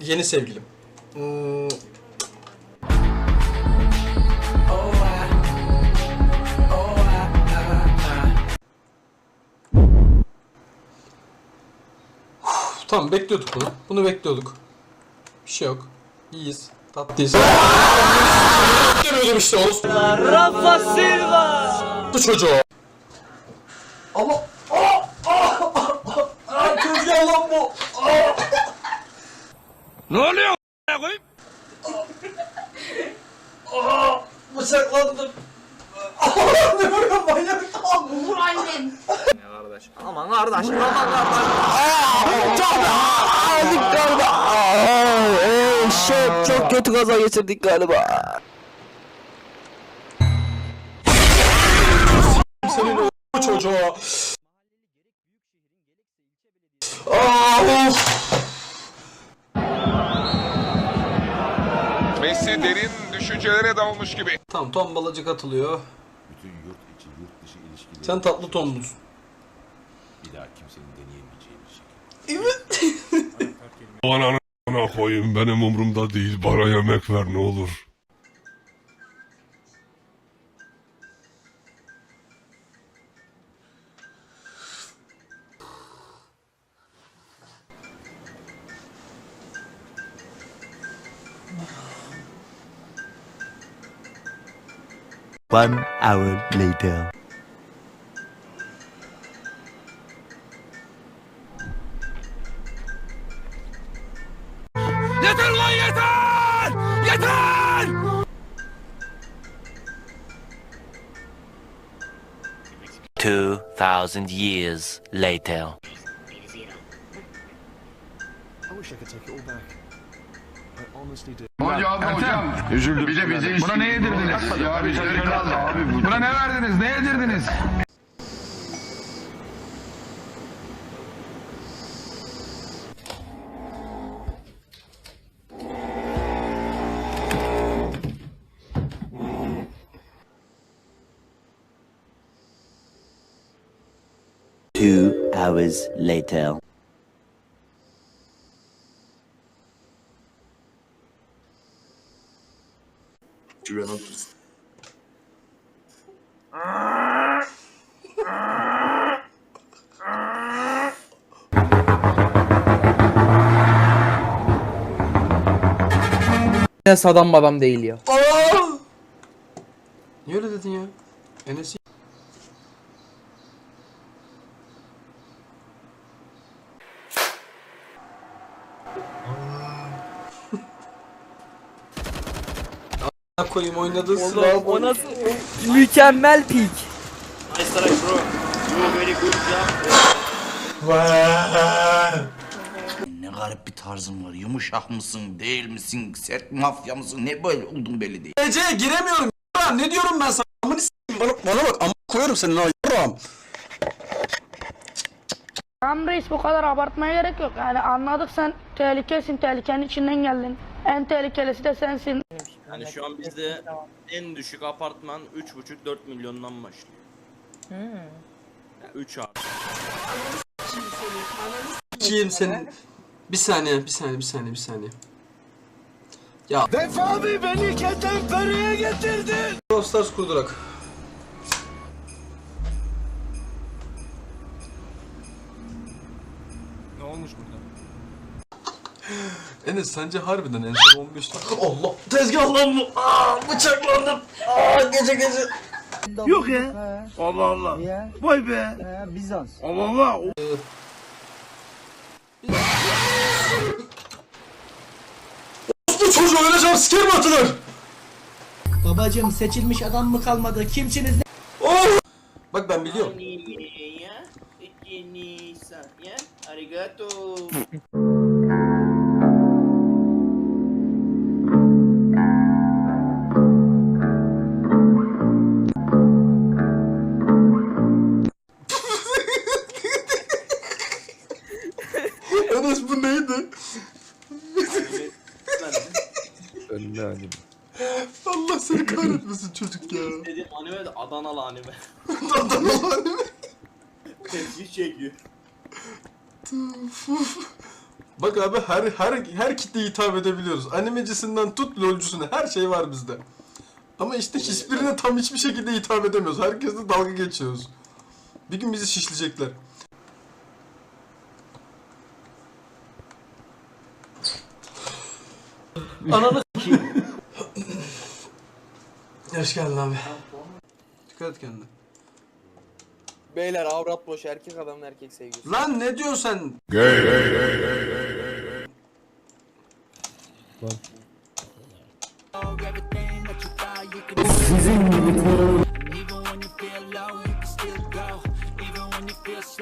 yeni sevgilim. Hmm, Tamam bekliyorduk bunu. Bunu bekliyorduk. Bir şey yok. İyiyiz. Tatlıyız. Beklemiyordum işte olsun. Rafa Silva. Bu çocuğu. Ama Aa! Aa! Aa! Tezgah lan bu. Aa! Aa! Bıçaklandım. Aa! Ne vuruyor manyak? Vur annem. Şef çok kötü kaza geçirdik galiba. Senin o bu Messi derin düşüncelere dalmış gibi. Tamam tombalacık atılıyor. Bütün yurt içi yurt dışı ilişkileri Sen tatlı tombulsun. bir daha kimsenin deneyemeyeceği bir şekilde. Ananı ana koyayım benim umurumda değil. Bana yemek ver ne olur. One hour later. Two thousand years later. I wish I could take it all back. Buna ne yedirdiniz? Ya bir şey kaldı abi. Buna ne verdiniz? Ne yedirdiniz? Two hours later. Enes adam adam değil ya. Niye öyle dedin ya? Enes koyayım oynadığı sıra o nasıl mükemmel pik. Ne garip bir tarzın var. Yumuşak mısın, değil misin, sert mafya mısın? Ne böyle oldun belli değil. Ece giremiyorum. Ya, ne diyorum ben sana? Amını s**eyim bana, bana bak. Ama koyarım seni lan. Yarram. Tamam reis bu kadar abartmaya gerek yok. Yani anladık sen tehlikesin, tehlikenin içinden geldin. En tehlikelisi de sensin. Yani şu an bizde en düşük apartman 3,5-4 milyondan başlıyor. Yani 3 artı. Kim senin? Bir saniye, bir saniye, bir saniye, bir saniye. Ya. Defabi beni ketenpereye getirdin. Brawl Stars kurdurak. Ne olmuş burada? Enes sence harbiden en son 15 dakika... Allah! Tezgah lan bu! Aa, bıçaklandım! Aa, gece gece! Yok ya. Allah Allah. Vay be. Bizans. Allah Allah. Bu çocuğu öyle jumpscare mi atılır? Babacım seçilmiş adam mı kalmadı? Kimsiniz? Oh! Bak ben biliyorum. Arigato. Önüne anime. Allah seni kahretmesin çocuk ya. Dediğim anime de Adanalı anime. Adanalı anime. Tepki çekiyor. Bak abi her her her kitleye hitap edebiliyoruz. Animecisinden tut lolcusuna her şey var bizde. Ama işte hiçbirine tam hiçbir şekilde hitap edemiyoruz. Herkesle dalga geçiyoruz. Bir gün bizi şişleyecekler. Ananı Hoş geldin abi. Dikkat et kendine. Beyler avrat boş erkek adamın erkek sevgisi. Lan ne diyorsun sen? Gay gay gay gay gay gay gay.